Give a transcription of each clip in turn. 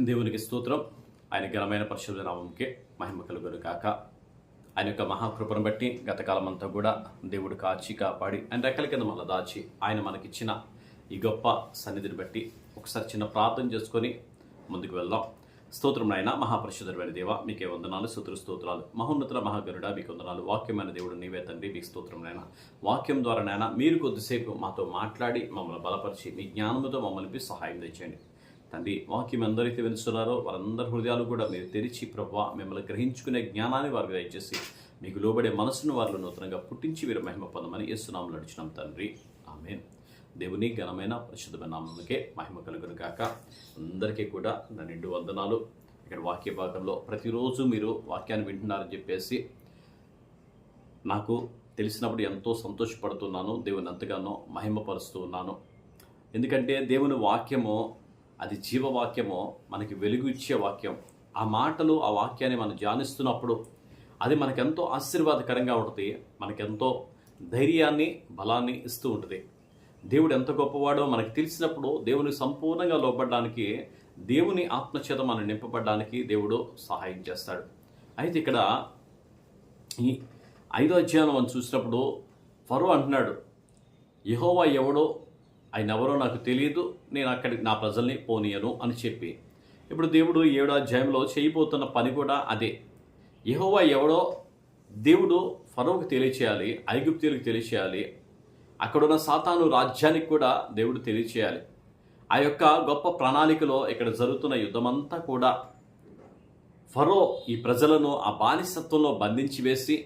దేవునికి స్తోత్రం. ఆయన ఘనమైన పరిశుభ్ర నామంకే మహిమ కలుగురు కాక ఆయన యొక్క మహాకృపను బట్టి గతకాలం అంతా కూడా దేవుడు కాచి కాపాడి ఆయన రెక్కల కింద మళ్ళీ దాచి ఆయన మనకిచ్చిన ఈ గొప్ప సన్నిధిని బట్టి ఒకసారి చిన్న ప్రార్థన చేసుకొని ముందుకు వెళ్దాం. స్తోత్రం నాయన మహాపరిశుద్ధమైన దేవ మీకే వందనాలు సుతురు స్తోత్రాలు. మహోన్నతుల మహాగరుడ మీకు వందనాలు. వాక్యమైన దేవుడు నీవే తండ్రి మీకు స్తోత్రం నాయన. వాక్యం ద్వారా నాయన మీరు కొద్దిసేపు మాతో మాట్లాడి మమ్మల్ని బలపరిచి మీ జ్ఞానముతో మమ్మల్ని సహాయం తెచ్చండి తండ్రి వాక్యం ఎందరైతే వెలుస్తున్నారో వారందరి హృదయాలు కూడా మీరు తెరిచి ప్రభావ మిమ్మల్ని గ్రహించుకునే జ్ఞానాన్ని వారికి దయచేసి మీకు లోబడే మనసును వారిలో నూతనంగా పుట్టించి వీరు మహిమ పొందమని యేసునామం నడిచినాం తండ్రి. ఆమె దేవుని ఘనమైన పరిశుద్ధమైన నామకే మహిమ కలుగును కాక అందరికీ కూడా నా నిండు వందనాలు. ఇక్కడ వాక్య భాగంలో ప్రతిరోజు మీరు వాక్యాన్ని వింటున్నారని చెప్పేసి నాకు తెలిసినప్పుడు ఎంతో సంతోషపడుతున్నాను. దేవుని ఎంతగానో మహిమపరుస్తూ ఉన్నాను. ఎందుకంటే దేవుని వాక్యము అది జీవవాక్యమో మనకి వెలుగు ఇచ్చే వాక్యం. ఆ మాటలు ఆ వాక్యాన్ని మనం ధ్యానిస్తున్నప్పుడు అది మనకెంతో ఆశీర్వాదకరంగా ఉంటుంది మనకెంతో ధైర్యాన్ని బలాన్ని ఇస్తూ ఉంటుంది. దేవుడు ఎంత గొప్పవాడో మనకు తెలిసినప్పుడు దేవుని సంపూర్ణంగా లోపడడానికి దేవుని ఆత్మచేత మనం నింపబడడానికి దేవుడు సహాయం చేస్తాడు. అయితే ఇక్కడ ఈ ఐదో అధ్యాయం మనం చూసినప్పుడు ఫరో అంటున్నాడు యహోవా ఎవడో ఆయన ఎవరో నాకు తెలియదు నేను అక్కడికి నా ప్రజల్ని పోనీయను అని చెప్పి. ఇప్పుడు దేవుడు ఏడో అధ్యాయంలో చేయబోతున్న పని కూడా అదే. యహోవా ఎవడో దేవుడు ఫరోకి తెలియచేయాలి ఐగుప్తీలకు తెలియచేయాలి. అక్కడున్న సాతాను రాజ్యానికి కూడా దేవుడు తెలియచేయాలి. ఆ యొక్క గొప్ప ప్రణాళికలో ఇక్కడ జరుగుతున్న యుద్ధమంతా కూడా ఫరో ఈ ప్రజలను ఆ బానిసత్వంలో బంధించి వేసి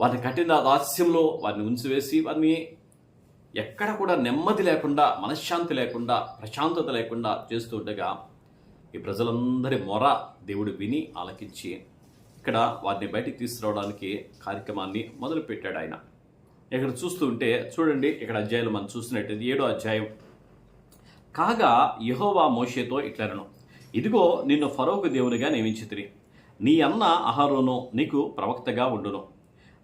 వారిని కఠిన రహస్యంలో వారిని ఉంచివేసి వారిని ఎక్కడ కూడా నెమ్మది లేకుండా మనశ్శాంతి లేకుండా ప్రశాంతత లేకుండా చేస్తూ ఉండగా ఈ ప్రజలందరి మొర దేవుడు విని ఆలకించి ఇక్కడ వారిని బయటికి తీసుకురావడానికి కార్యక్రమాన్ని మొదలుపెట్టాడు ఆయన. ఇక్కడ చూస్తూ ఉంటే చూడండి ఇక్కడ అధ్యాయులు మనం చూసినట్టయితే ఏడో అధ్యాయం. కాగా యహోవా మోషేతో ఇట్లనను ఇదిగో నిన్ను ఫరోకు దేవునిగా నియమించితిరి నీ అన్న అహరోను నీకు ప్రవక్తగా ఉండును.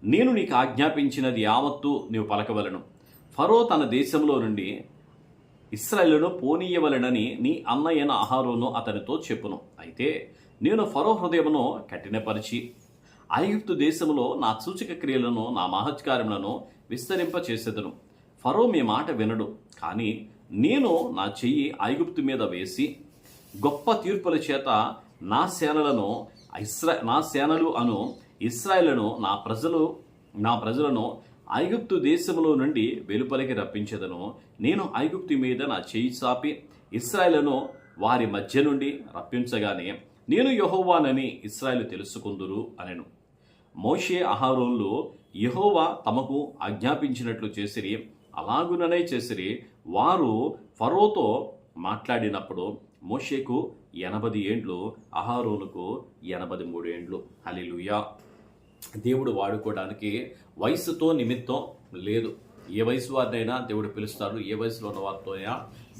నేను నీకు ఆజ్ఞాపించినది యావత్తు నీవు పలకవలను. ఫరో తన దేశంలో నుండి ఇస్రాయేలును పోనీయవలెనని నీ అన్నయ్యన ఆహారోను అతనితో చెప్పును. అయితే నేను ఫరో హృదయమును కఠినపరిచి ఐగుప్తు దేశంలో నా సూచక క్రియలను నా మహత్కారములను విస్తరింపచేసేదను. ఫరో మీ మాట వినడు. కానీ నేను నా చెయ్యి ఐగుప్తు మీద వేసి గొప్ప తీర్పుల చేత నా సేనలను ఇస్రా నా సేనలు అను ఇస్రాయేళ్ళను నా ప్రజలు నా ప్రజలను ఐగుప్తు దేశంలో నుండి వెలుపలికి రప్పించదను. నేను ఐగుప్తు మీద నా చేయి చాపి ఇస్రాయలను వారి మధ్య నుండి రప్పించగానే నేను యహోవానని ఇస్రాయలు తెలుసుకుందురు అనెను. మోషే అహారోన్లు యహోవా తమకు ఆజ్ఞాపించినట్లు చేసిరి అలాగుననే చేసిరి. వారు ఫరోతో మాట్లాడినప్పుడు మోషేకు ఎనభై ఏండ్లు అహారోనుకు ఎనభై మూడు ఏండ్లు. హలిలుయా దేవుడు వాడుకోవడానికి వయసుతో నిమిత్తం లేదు. ఏ వయసు వారినైనా దేవుడు పిలుస్తాడు ఏ వయసులో ఉన్న వారితో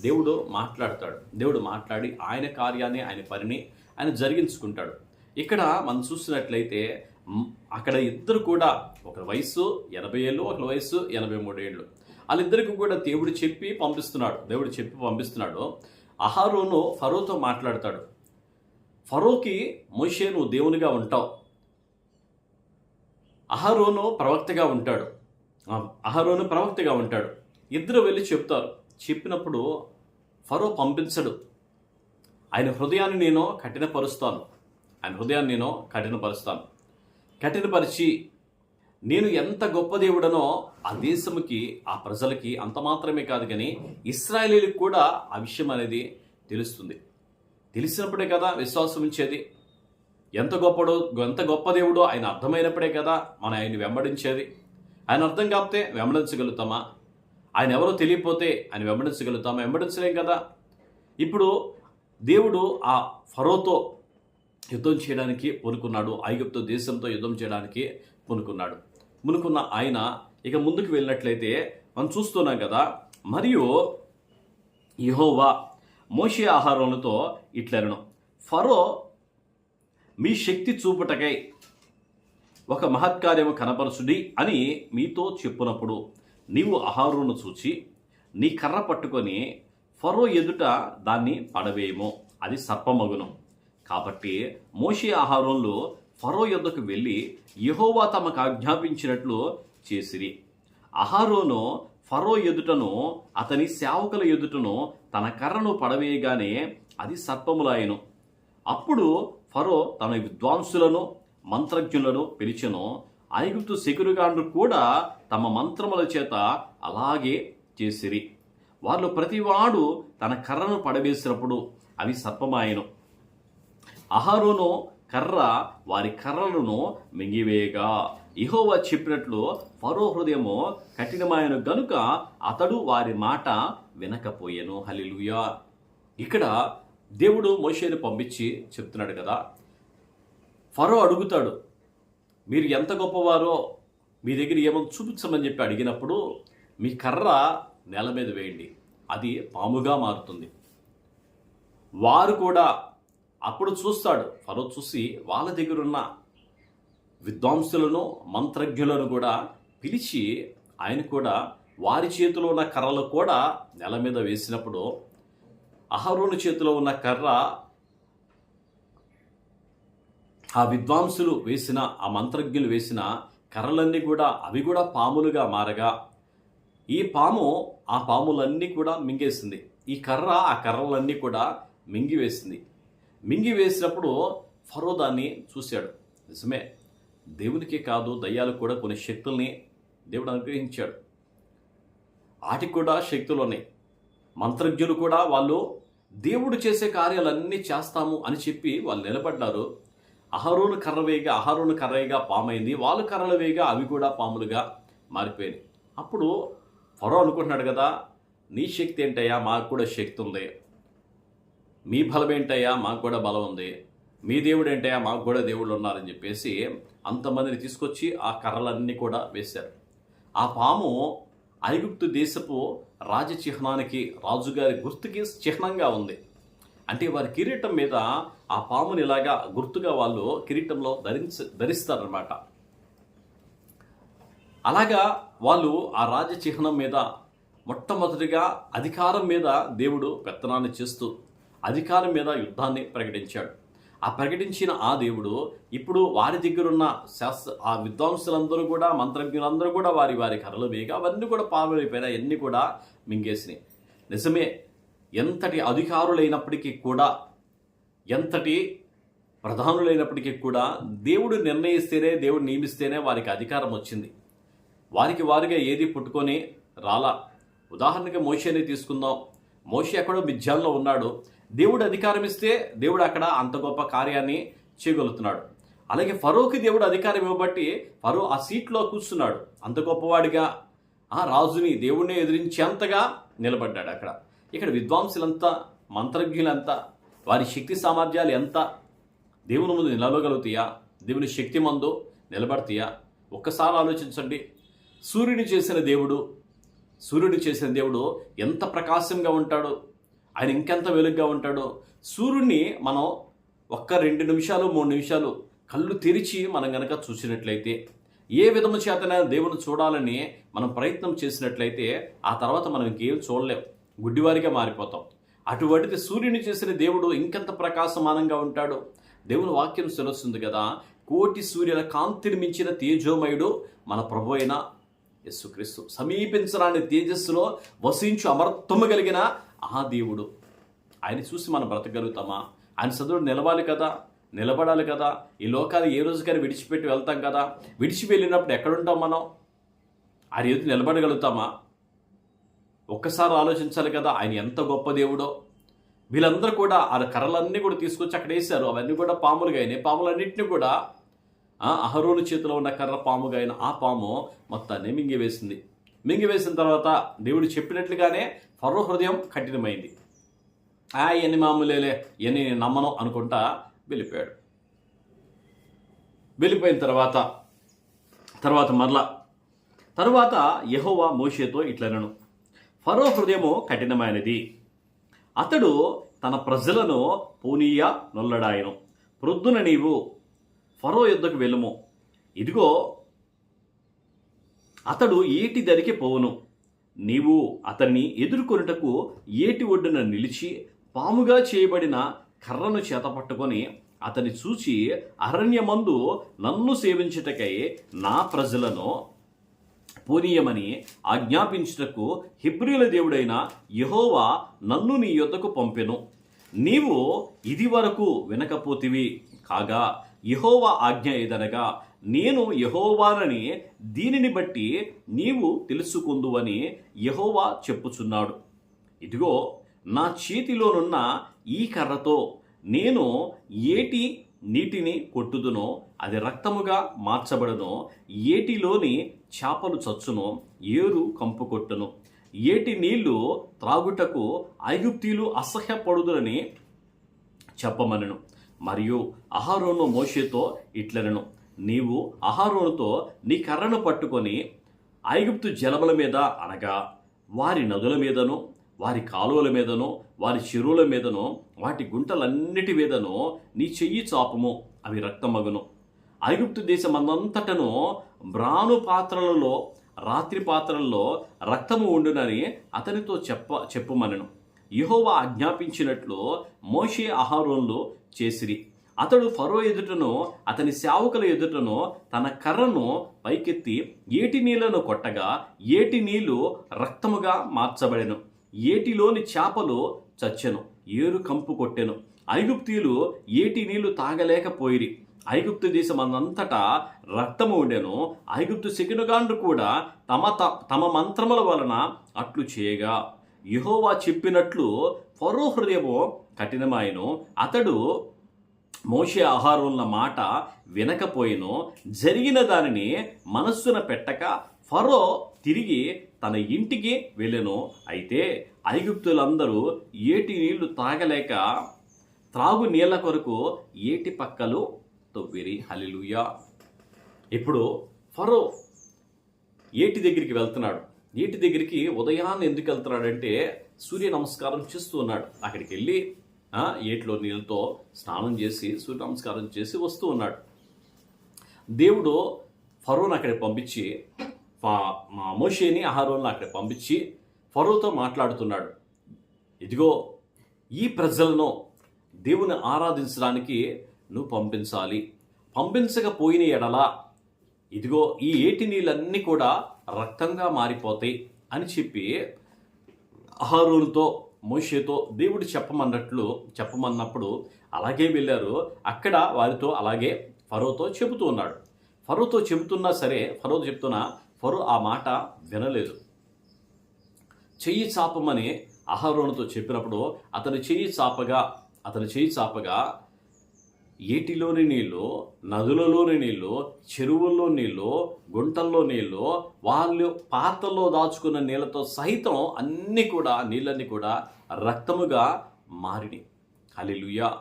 దేవుడు మాట్లాడతాడు. దేవుడు మాట్లాడి ఆయన కార్యాన్ని ఆయన పనిని ఆయన జరిగించుకుంటాడు. ఇక్కడ మనం చూసినట్లయితే అక్కడ ఇద్దరు కూడా ఒక వయసు ఎనభై ఏళ్ళు ఒక వయసు ఎనభై మూడు ఏళ్ళు. వాళ్ళిద్దరికి కూడా దేవుడు చెప్పి పంపిస్తున్నాడు దేవుడు చెప్పి పంపిస్తున్నాడు. అహారోను ఫరోతో మాట్లాడతాడు. ఫరోకి మోషే నువ్వు దేవునిగా ఉంటావు. అహరోను ప్రవక్తగా ఉంటాడు. అహరోను ప్రవక్తగా ఉంటాడు. ఇద్దరు వెళ్ళి చెప్తారు. చెప్పినప్పుడు ఫరో పంపించడు. ఆయన హృదయాన్ని నేను కఠినపరుస్తాను. ఆయన హృదయాన్ని నేను కఠినపరుస్తాను. కఠినపరిచి నేను ఎంత గొప్ప దేవుడనో ఆ దేశముకి ఆ ప్రజలకి అంత మాత్రమే కాదు కానీ ఇస్రాయలీలకు కూడా ఆ విషయం అనేది తెలుస్తుంది. తెలిసినప్పుడే కదా విశ్వాసం ఉంచేది. ఎంత గొప్పడో ఎంత గొప్ప దేవుడో ఆయన అర్థమైనప్పుడే కదా మనం ఆయన్ని వెంబడించేది. ఆయన అర్థం కాకపోతే వెంబడించగలుగుతామా? ఆయన ఎవరో తెలియకపోతే ఆయన వెంబడించగలుగుతామా? వెంబడించలేం కదా. ఇప్పుడు దేవుడు ఆ ఫరోతో యుద్ధం చేయడానికి పూనుకున్నాడు. ఐగుప్తు దేశంతో యుద్ధం చేయడానికి పూనుకున్నాడు. పూనుకున్న ఆయన ఇక ముందుకు వెళ్ళినట్లయితే మనం చూస్తున్నాం కదా మరియు యహోవా మోషే ఆహారంతో ఇట్లనను. ఫరో మీ శక్తి చూపుటకై ఒక మహత్కార్యము కనపరచుడి అని మీతో చెప్పునప్పుడు నీవు అహారును చూచి నీ కర్ర పట్టుకొని ఫరో ఎదుట దాన్ని పడవేయము. అది సర్పమగును. కాబట్టి మోషే ఆహారంలో ఫరో యొద్దకు వెళ్ళి యహోవా తమకు ఆజ్ఞాపించినట్లు చేసిరి. అహారోను ఫరో ఎదుటను అతని సేవకుల ఎదుటను తన కర్రను పడవేయగానే అది సర్పములాయను. అప్పుడు ఫరో తన విద్వాంసులను మంత్రజ్ఞులను పిలిచెను. ఐగుప్తు శకురుగాండ్రు కూడా తమ మంత్రముల చేత అలాగే చేసిరి. వాళ్ళు ప్రతివాడు తన కర్రను పడవేసినప్పుడు అవి సర్పమాయను. అహరోను కర్ర వారి కర్రలను మింగివేగా ఇహోవా చెప్పినట్లు ఫరో హృదయము కఠినమైన గనుక అతడు వారి మాట వినకపోయెను. హలిలుయా ఇక్కడ దేవుడు మోషేని పంపించి చెప్తున్నాడు కదా ఫరో అడుగుతాడు మీరు ఎంత గొప్పవారో మీ దగ్గర ఏమో చూపించమని చెప్పి అడిగినప్పుడు మీ కర్ర నేల మీద వేయండి అది పాముగా మారుతుంది. వారు కూడా అప్పుడు చూస్తాడు ఫరో చూసి వాళ్ళ దగ్గర ఉన్న విద్వాంసులను మంత్రజ్ఞులను కూడా పిలిచి ఆయన కూడా వారి చేతిలో ఉన్న కర్రలు కూడా నెల మీద వేసినప్పుడు అహరోను చేతిలో ఉన్న కర్ర ఆ విద్వాంసులు వేసిన ఆ మంత్రజ్ఞులు వేసిన కర్రలన్నీ కూడా అవి కూడా పాములుగా మారగా ఈ పాము ఆ పాములన్నీ కూడా మింగేసింది. ఈ కర్ర ఆ కర్రలన్నీ కూడా మింగివేసింది. మింగి వేసినప్పుడు ఫరో దాన్ని చూశాడు. నిజమే దేవునికి కాదు దయ్యాలు కూడా కొన్ని శక్తుల్ని దేవుడు అనుగ్రహించాడు. వాటికి కూడా శక్తులు ఉన్నాయి. మంత్రజ్ఞులు కూడా వాళ్ళు దేవుడు చేసే కార్యాలన్నీ చేస్తాము అని చెప్పి వాళ్ళు నిలబడ్డారు. అహరోను కర్రవేగా అహరోను కర్రవేగా పామైంది. వాళ్ళు కర్రలు వేగా అవి కూడా పాములుగా మారిపోయినాయి. అప్పుడు ఫరో అనుకుంటున్నాడు కదా నీ శక్తి ఏంటయ్యా? మాకు కూడా శక్తి ఉంది. మీ బలం ఏంటయ్యా? మాకు కూడా బలం ఉంది. మీ దేవుడు ఏంటయ్యా? మాకు కూడా దేవుళ్ళు ఉన్నారని చెప్పేసి అంతమందిని తీసుకొచ్చి ఆ కర్రలన్నీ కూడా వేశారు. ఆ పాము ఐగుప్తు దేశపు రాజ చిహ్నానికి రాజుగారి గుర్తుకి చిహ్నంగా ఉంది. అంటే వారి కిరీటం మీద ఆ పాముని ఇలాగా గుర్తుగా వాళ్ళు కిరీటంలో ధరించ ధరిస్తారనమాట అలాగా వాళ్ళు ఆ రాజ చిహ్నం మీద మొట్టమొదటిగా అధికారం మీద దేవుడు పెత్తనాన్ని చేస్తూ అధికారం మీద యుద్ధాన్ని ప్రకటించాడు. ఆ ప్రకటించిన ఆ దేవుడు ఇప్పుడు వారి దగ్గరున్న శాస్త్ర ఆ విద్వాంసులందరూ కూడా మంత్రజ్ఞులందరూ కూడా వారి వారి కర్రలు వేగా అవన్నీ కూడా పాల్గొనిపోయినాయి అన్నీ కూడా మింగేసినాయి. నిజమే ఎంతటి అధికారులైనప్పటికీ కూడా ఎంతటి ప్రధానులైనప్పటికీ కూడా దేవుడు నిర్ణయిస్తేనే దేవుడు నియమిస్తేనే వారికి అధికారం వచ్చింది. వారికి వారిగా ఏది పుట్టుకొని రాలా? ఉదాహరణకి మోషేని తీసుకుందాం. మోషి ఎక్కడో మిథ్యాల్లో ఉన్నాడు. దేవుడు అధికారం ఇస్తే దేవుడు అక్కడ అంత గొప్ప కార్యాన్ని చేయగలుగుతున్నాడు. అలాగే ఫరోకి దేవుడు అధికారం ఇవ్వబట్టి ఫరో ఆ సీట్లో కూర్చున్నాడు. అంత గొప్పవాడిగా ఆ రాజుని దేవుణ్ణి ఎదిరించేంతగా నిలబడ్డాడు అక్కడ. ఇక్కడ విద్వాంసులంతా మంత్రజ్ఞులంతా వారి శక్తి సామర్థ్యాలు ఎంత? దేవుని ముందు నిలవగలుగుతాయా? దేవుని శక్తి మందు నిలబడతాయా? ఒక్కసారి ఆలోచించండి. సూర్యుని చేసిన దేవుడు సూర్యుడు చేసిన దేవుడు ఎంత ప్రకాశంగా ఉంటాడు ఆయన ఇంకెంత వెలుగుగా ఉంటాడో సూర్యుడిని మనం ఒక్క రెండు నిమిషాలు మూడు నిమిషాలు కళ్ళు తెరిచి మనం గనక చూసినట్లయితే ఏ విధము చేతన దేవుని చూడాలని మనం ప్రయత్నం చేసినట్లయితే ఆ తర్వాత మనం ఇంకేం చూడలేం. గుడ్డివారిగా మారిపోతాం. అటువంటిది సూర్యుని చేసిన దేవుడు ఇంకెంత ప్రకాశమానంగా ఉంటాడు దేవుని వాక్యం తెలుస్తుంది కదా కోటి సూర్యుల కాంతిని మించిన తేజోమయుడు మన ప్రభు అయిన యస్సుక్రీస్తు సమీపించరాని తేజస్సులో వసించు అమర్తము కలిగిన ఆ దేవుడు. ఆయన చూసి మనం బ్రతకగలుగుతామా? ఆయన చదువుడు నిలవాలి కదా నిలబడాలి కదా? ఈ లోకాలు ఏ రోజుకైనా విడిచిపెట్టి వెళ్తాం కదా? విడిచి వెళ్ళినప్పుడు ఎక్కడుంటాం మనం? ఆయన ఎదురు నిలబడగలుగుతామా? ఒక్కసారి ఆలోచించాలి కదా ఆయన ఎంత గొప్ప దేవుడో. వీళ్ళందరూ కూడా ఆ కర్రలన్నీ కూడా తీసుకొచ్చి అక్కడ వేశారు. అవన్నీ కూడా పాములుగా అయినాయి పాములన్నింటినీ కూడా అహరోను చేతిలో ఉన్న కర్ర పాముగా అయిన ఆ పాము మొత్తాన్ని మింగివేసింది. మింగివేసిన తర్వాత దేవుడు చెప్పినట్లుగానే ఫరో హృదయం కఠినమైంది. ఆ ఎన్ని మామూలేలే ఎన్ని నేను నమ్మను అనుకుంటా వెళ్ళిపోయాడు. వెళ్ళిపోయిన తర్వాత తర్వాత మరలా తరువాత యహోవా మోషేతో ఇట్లనను ఫరో హృదయము కఠినమైనది. అతడు తన ప్రజలను పూనీయ నొల్లడాయను. ప్రొద్దున నీవు ఫరో యుద్ధకు వెళ్ళుము. ఇదిగో అతడు ఏటి దరికి పోవును. నీవు అతన్ని ఎదుర్కొనుటకు ఏటి ఒడ్డున నిలిచి పాముగా చేయబడిన కర్రను చేతపట్టుకొని అతని చూచి అరణ్యమందు నన్ను సేవించుటకై నా ప్రజలను పోనీయమని ఆజ్ఞాపించుటకు హిబ్రియుల దేవుడైన యెహోవా నన్ను నీ యొద్దకు పంపెను. నీవు ఇది వరకు వినకపోతివి. కాగా యహోవా ఆజ్ఞ ఏదనగా నేను యహోవానని దీనిని బట్టి నీవు తెలుసుకుందువని యహోవా చెప్పుచున్నాడు. ఇదిగో నా చేతిలోనున్న ఈ కర్రతో నేను ఏటి నీటిని కొట్టుదునో అది రక్తముగా మార్చబడునో ఏటిలోని చేపలు చచ్చును ఏరు కంపు కొట్టును. ఏటి నీళ్ళు త్రాగుటకు ఐగుప్తీలు అసహ్యపడుదునని చెప్పమనను. మరియు అహారోను మోషేతో ఇట్లనను. నీవు అహారోనుతో నీ కర్రను పట్టుకొని ఐగుప్తు జలముల మీద అనగా వారి నదుల మీదను వారి కాలువల మీదను వారి చెరువుల మీదను వాటి గుంటలన్నిటి మీదను నీ చెయ్యి చాపము అవి రక్తమగును. ఐగుప్తు దేశమందంతటను బ్రాను పాత్రలలో రాత్రి పాత్రల్లో రక్తము ఉండునని అతనితో చెప్ప చెప్పుమనను. యహోవా ఆజ్ఞాపించినట్లు మోషే అహారోన్లు చేసిరి. అతడు ఫరో ఎదుటను అతని సేవకుల ఎదుటను తన కర్రను పైకెత్తి ఏటి నీళ్ళను కొట్టగా ఏటి నీళ్ళు రక్తముగా మార్చబడెను. ఏటిలోని చేపలు చచ్చెను ఏరు కంపు కొట్టెను. ఐగుప్తీయులు ఏటి నీళ్ళు తాగలేకపోయిరి. ఐగుప్తు దేశమంతటా రక్తము ఉండెను. ఐగుప్తు శకునుగాండ్రు కూడా తమ త- తమ మంత్రముల వలన అట్లు చేయగా. యహోవా చెప్పినట్లు ఫరో హృదయము కఠినమాయను. అతడు మోషే ఆహారంల మాట వినకపోయినో. జరిగిన దానిని మనస్సున పెట్టక ఫరో తిరిగి తన ఇంటికి వెళ్ళెను. అయితే ఐగుప్తులందరూ ఏటి నీళ్ళు తాగలేక త్రాగు నీళ్ళ కొరకు ఏటి పక్కలు తొవ్విరి. హలిలుయా ఇప్పుడు ఫరో ఏటి దగ్గరికి వెళ్తున్నాడు. ఏటి దగ్గరికి ఉదయాన్నే ఎందుకు వెళ్తున్నాడంటే సూర్య నమస్కారం చేస్తూ ఉన్నాడు. అక్కడికి వెళ్ళి ఏట్లో ఏటిలో నీళ్ళతో స్నానం చేసి సూర్య నమస్కారం చేసి వస్తూ ఉన్నాడు. దేవుడు ఫరోని అక్కడికి పంపించి మా మోషేని ఆహారంలో అక్కడ పంపించి ఫరోతో మాట్లాడుతున్నాడు. ఇదిగో ఈ ప్రజలను దేవుని ఆరాధించడానికి నువ్వు పంపించాలి. పంపించకపోయిన ఎడల ఇదిగో ఈ ఏటి నీళ్ళన్నీ కూడా రక్తంగా మారిపోతాయి అని చెప్పి అహారోనుతో మోషేతో దేవుడు చెప్పమన్నట్లు చెప్పమన్నప్పుడు అలాగే వెళ్ళారు. అక్కడ వారితో అలాగే ఫరోతో చెబుతూ ఉన్నాడు. ఫరోతో చెబుతున్నా సరే ఫరో చెప్తున్నా ఫరో ఆ మాట వినలేదు. చెయ్యి చాపమని అహరోనుతో చెప్పినప్పుడు అతను చెయ్యి చాపగా అతను చెయ్యి చాపగా ఏటిలోని నీళ్ళు నదులలోని నీళ్ళు చెరువుల్లో నీళ్ళు గుంటల్లో నీళ్ళు వాళ్ళు పాత్రలో దాచుకున్న నీళ్ళతో సహితం అన్నీ కూడా నీళ్ళన్నీ కూడా రక్తముగా మారిని హల్లెలూయా.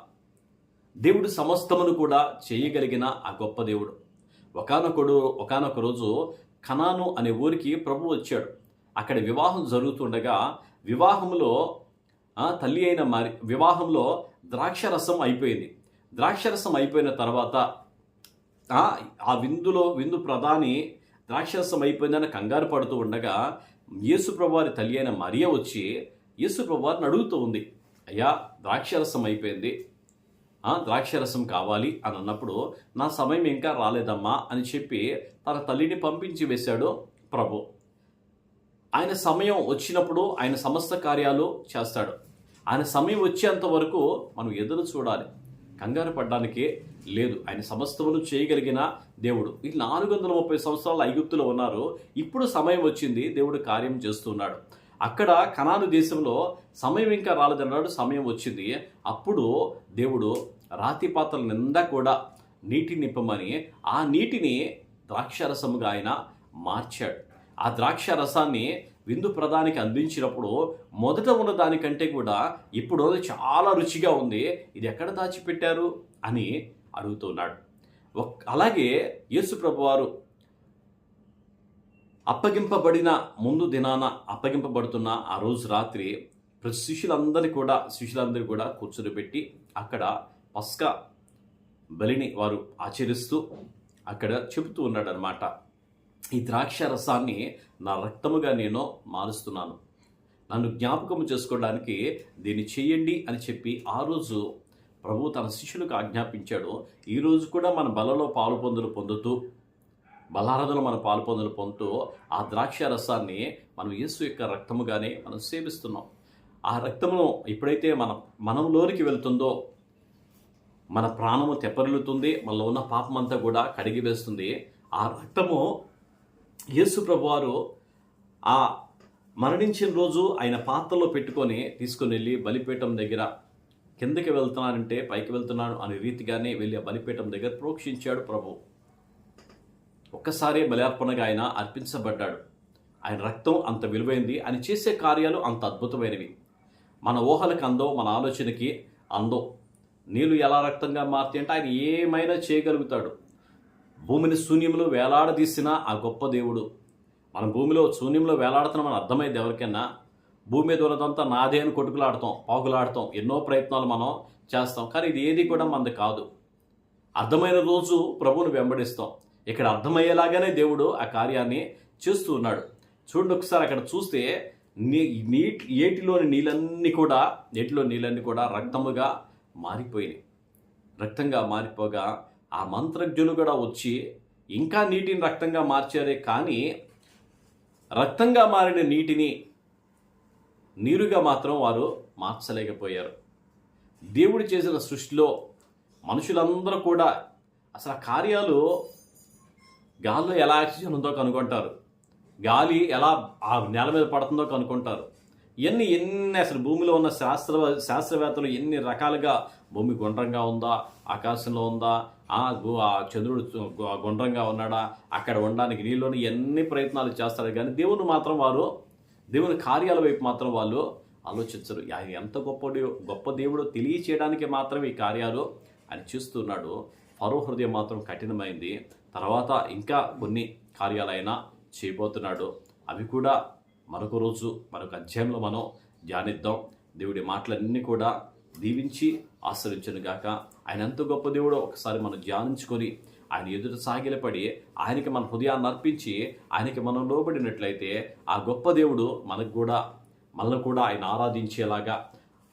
దేవుడు సమస్తమును కూడా చేయగలిగిన ఆ గొప్ప దేవుడు. ఒకనొకడు ఒకనొక రోజు కనాను అనే ఊరికి ప్రభు వచ్చాడు. అక్కడ వివాహం జరుగుతుండగా వివాహంలో తల్లి అయిన మరి వివాహంలో ద్రాక్షరసం అయిపోయింది. ద్రాక్షరసం అయిపోయిన తర్వాత ఆ విందులో విందు ప్రధాని ద్రాక్షరసం అయిపోయిందని కంగారు పడుతూ ఉండగా యేసుప్రభువారి తల్లి అయిన మరియ వచ్చి యేసుప్రభువారిని అడుగుతూ ఉంది అయ్యా ద్రాక్షరసం అయిపోయింది. ఆ, ద్రాక్షరసం కావాలి అని అన్నప్పుడు నా సమయం ఇంకా రాలేదమ్మా అని చెప్పి తన తల్లిని పంపించి వేశాడు ప్రభు. ఆయన సమయం వచ్చినప్పుడు ఆయన సమస్త కార్యాలు చేస్తాడు. ఆయన సమయం వచ్చేంత వరకు మనం ఎదురు చూడాలి. కంగారు పడ్డానికే లేదు. ఆయన సమస్తమును చేయగలిగిన దేవుడు. ఈ నాలుగు వందల ముప్పై సంవత్సరాలు ఐగుప్తులో ఉన్నారు. ఇప్పుడు సమయం వచ్చింది దేవుడు కార్యం చేస్తున్నాడు. అక్కడ కనాను దేశంలో సమయం ఇంకా రాలేదన్నాడు సమయం వచ్చింది. అప్పుడు దేవుడు రాతి పాత్రల నిండా కూడా నీటి నింపమని ఆ నీటిని ద్రాక్షరసముగా ఆయన మార్చాడు. ఆ ద్రాక్ష రసాన్ని విందు ప్రధానికి అందించినప్పుడు మొదట ఉన్న దానికంటే కూడా ఇప్పుడు చాలా రుచిగా ఉంది. ఇది ఎక్కడ దాచిపెట్టారు? అని అడుగుతున్నాడు. ఒక్- అలాగే యేసు ప్రభువారు అప్పగింపబడిన ముందు దినాన అప్పగింపబడుతున్న ఆ రోజు రాత్రి ప్రతి శిష్యులందరినీ కూడా శిష్యులందరూ కూడా కూర్చొనిపెట్టి అక్కడ పస్కా బలిని వారు ఆచరిస్తూ అక్కడ చెబుతూ ఉన్నాడనమాట ఈ ద్రాక్ష రసాన్ని నా రక్తముగా నేను మారుస్తున్నాను. నన్ను జ్ఞాపకం చేసుకోవడానికి దీన్ని చేయండి అని చెప్పి ఆ రోజు ప్రభు తన శిష్యులకు ఆజ్ఞాపించాడు. ఈరోజు కూడా మన బలలో పాలు పొందులు పొందుతూ బలారాధనలో మన పాలు పొందులు పొందుతూ ఆ ద్రాక్ష రసాన్ని మనం యేసు యొక్క రక్తముగానే మనం సేవిస్తున్నాం. ఆ రక్తము ఎప్పుడైతే మన మనంలోనికి వెళ్తుందో మన ప్రాణము తెప్పరిల్లుతుంది మనలో ఉన్న పాపమంతా కూడా కడిగి వేస్తుంది ఆ రక్తము యేసు ప్రభువారు ఆ మరణించిన రోజు ఆయన పాత్రలో పెట్టుకొని తీసుకుని వెళ్ళి బలిపీఠం దగ్గర కిందకి వెళ్తున్నానంటే పైకి వెళ్తున్నాను అనే రీతిగానే వెళ్ళి ఆ బలిపీఠం దగ్గర ప్రోక్షించాడు ప్రభు. ఒక్కసారి బలార్పణగా ఆయన అర్పించబడ్డాడు. ఆయన రక్తం అంత విలువైంది. ఆయన చేసే కార్యాలు అంత అద్భుతమైనవి. మన ఊహలకు అందో మన ఆలోచనకి అందో. నీళ్ళు ఎలా రక్తంగా మారుతాయి అంటే ఆయన ఏమైనా చేయగలుగుతాడు. భూమిని శూన్యంలో వేలాడదీసిన ఆ గొప్ప దేవుడు. మనం భూమిలో శూన్యంలో వేలాడుతున్నామని అర్థమైంది ఎవరికైనా? భూమి మీద ఉన్నదంతా నాదే అని కొట్టుకులాడతాం పాకులాడతాం ఎన్నో ప్రయత్నాలు మనం చేస్తాం కానీ ఇది ఏది కూడా మనది కాదు. అర్థమైన రోజు ప్రభువును వెంబడిస్తాం. ఇక్కడ అర్థమయ్యేలాగానే దేవుడు ఆ కార్యాన్ని చేస్తూ ఉన్నాడు. చూడండి ఒకసారి అక్కడ చూస్తే నీ నీటి ఏటిలోని నీళ్ళన్నీ కూడా నీటిలో నీళ్ళన్నీ కూడా రక్తముగా మారిపోయినాయి. రక్తంగా మారిపోగా ఆ మంత్రజ్ఞులు కూడా వచ్చి ఇంకా నీటిని రక్తంగా మార్చారే కానీ రక్తంగా మారిన నీటిని నీరుగా మాత్రం వారు మార్చలేకపోయారు. దేవుడు చేసిన సృష్టిలో మనుషులందరూ కూడా అసలు ఆ కార్యాలు గాల్లో ఎలా ఆక్సిజన్ ఉందో కనుగొంటారు. గాలి ఎలా ఆ నేల మీద పడుతుందో కనుక్కుంటారు ఎన్ని ఎన్ని అసలు భూమిలో ఉన్న శాస్త్ర శాస్త్రవేత్తలు ఎన్ని రకాలుగా భూమి గుండ్రంగా ఉందా? ఆకాశంలో ఉందా? ఆ చంద్రుడు గుండ్రంగా ఉన్నాడా? అక్కడ ఉండడానికి నీళ్ళని ఎన్ని ప్రయత్నాలు చేస్తారు కానీ దేవుని మాత్రం వారు దేవుని కార్యాల వైపు మాత్రం వాళ్ళు ఆలోచించరు. ఆయన ఎంత గొప్ప గొప్ప దేవుడో తెలియచేయడానికి మాత్రం ఈ కార్యాలు అని చూస్తున్నాడు. ఫరో హృదయం మాత్రం కఠినమైంది. తర్వాత ఇంకా కొన్ని కార్యాలైనా చేయబోతున్నాడు. అవి కూడా మరొక రోజు మరొక అధ్యాయంలో మనం ధ్యానిద్దాం. దేవుడి మాటలన్నీ కూడా దీవించి ఆశ్రయించను గాక ఆయన ఎంత గొప్ప దేవుడో ఒకసారి మనం ధ్యానించుకొని ఆయన ఎదుట సాగిలపడి ఆయనకి మన హృదయాన్ని అర్పించి ఆయనకి మనం లోబడినట్లయితే ఆ గొప్ప దేవుడు మనకు కూడా మనల్ని కూడా ఆయన ఆరాధించేలాగా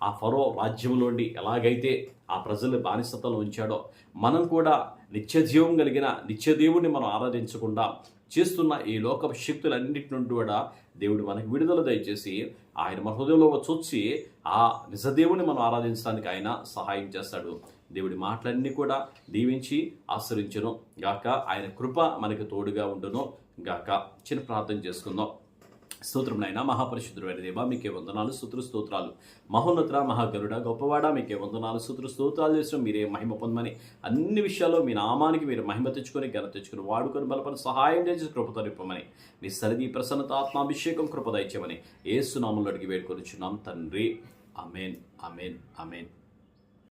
ఆ ఫరో రాజ్యంలోండి ఎలాగైతే ఆ ప్రజలు బానిసతలో ఉంచాడో మనం కూడా నిత్యజీవం కలిగిన నిత్య దేవుడిని మనం ఆరాధించకుండా చేస్తున్న ఈ లోక శక్తులన్నిటి నుండి కూడా దేవుడు మనకి విడుదల దయచేసి ఆయన మన హృదయంలో వచ్చొచ్చి ఆ నిజదేవుని మనం ఆరాధించడానికి ఆయన సహాయం చేస్తాడు. దేవుడి మాటలన్నీ కూడా దీవించి ఆశ్రయించను. గాక ఆయన కృప మనకి తోడుగా ఉండును. గాక చిన్న ప్రార్థన చేసుకుందాం. స్తోత్రం నాయన మహాపరిశుద్ధుడు అయిన దేవా మీకే వందనాలు స్తోత్ర స్తోత్రాలు. మహోన్నత మహాగరుడ గొప్పవాడ మీకే వందనాలు స్తోత్ర స్తోత్రాలు చేసిన మీరే మహిమ పొందమని అన్ని విషయాల్లో మీ నామానికి మీరు మహిమ తెచ్చుకొని ఘన తెచ్చుకొని వాడుకొని బలపడి సహాయం చేసి కృపతో నింపమని మీ సరిది ప్రసన్నత ఆత్మాభిషేకం కృప దయచేయమని ఏసునామంలో అడిగి వేడుకొనిచున్నాం. తండ్రి అమేన్ అమేన్ అమేన్